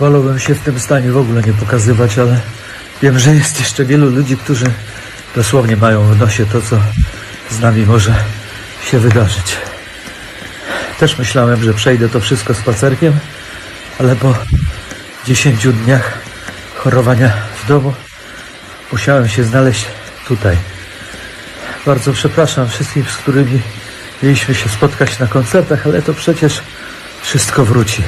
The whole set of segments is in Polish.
Wolałbym się w tym stanie w ogóle nie pokazywać, ale wiem, że jest jeszcze wielu ludzi, którzy dosłownie mają w nosie to, co z nami może się wydarzyć. Też myślałem, że przejdę to wszystko spacerkiem, ale po 10 dniach chorowania w domu musiałem się znaleźć tutaj. Bardzo przepraszam wszystkich, z którymi mieliśmy się spotkać na koncertach, ale to przecież wszystko wróci.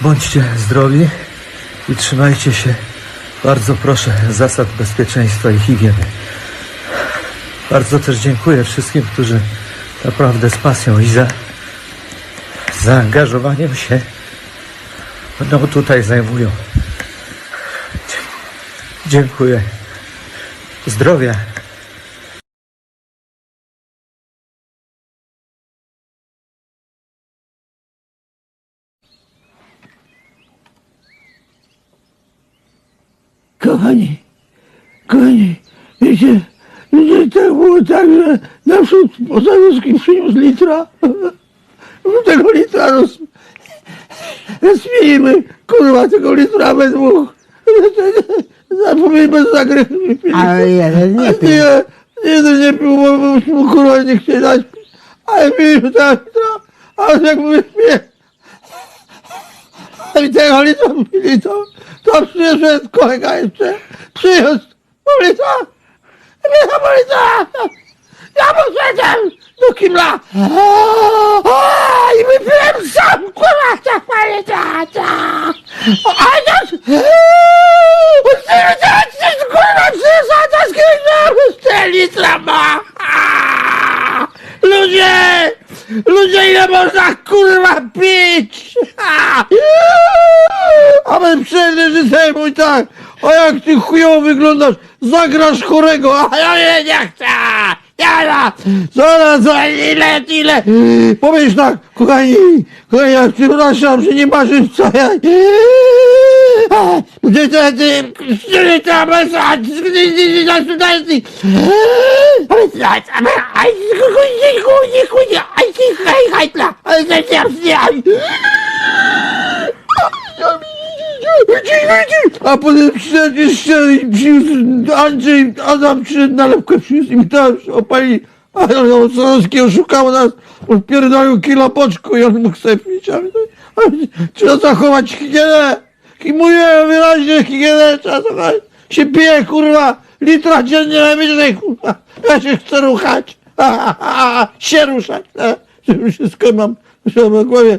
Bądźcie zdrowi i trzymajcie się, bardzo proszę, zasad bezpieczeństwa i higieny. Bardzo też dziękuję wszystkim, którzy naprawdę z pasją i za zaangażowaniem się no tutaj zajmują. Dziękuję. Zdrowia. Kochani, kochani, wiecie, wiecie, tak było tak, że naprzód Pozawiecki przyniósł litra, my tego litra roz... rozmienimy, kurwa, tego litra we dwóch. Zapomnij bez zagrychu. Ale jeden nie pił. Nie, jeden nie pił, bo mu kurwa nie chcieli dać. Ale piliśmy tego litra, a jak my śpiew. I tego litra pili, to, to przyszedł kolega jeszcze, przyniósł pół litra, nie pół litra, ja poszedłem do kibla A, i wypiłem sam, kurwa, tak pół litra, tak. a też, kurwa, przysadza z kimś, 4 litra ma, A, ludzie, ile można, kurwa, pić, A, my przecież mój tak, a jak ty chujowo wyglądasz, zagrasz chorego, a ja nie, nie chcę, ja na, zaraz, za ile, ile, powiesz tak, kochani, kochani, ja przepraszam, że nie masz co ja, a, potem przyszedł jeszcze i przyniósł Andrzej, Adam przyszedł nalewkę przyniósł i mi tam opali. A on Sorowski oszukał nas, odpierdolił kilo boczku i on mógł sobie pić. A a Trzeba zachować higienę. I mówię wyraźnie higienę, trzeba zachować. Się pije, kurwa, litra dziennie najwyżej, kurwa. Ja się chcę ruchać. Ha, ha, ha, się ruszać. Ha. Wszystko mam, wszystko mam w głowie.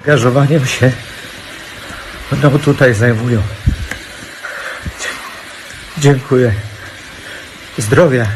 Angażowaniem się no tutaj zajmują. Dziękuję. Zdrowia.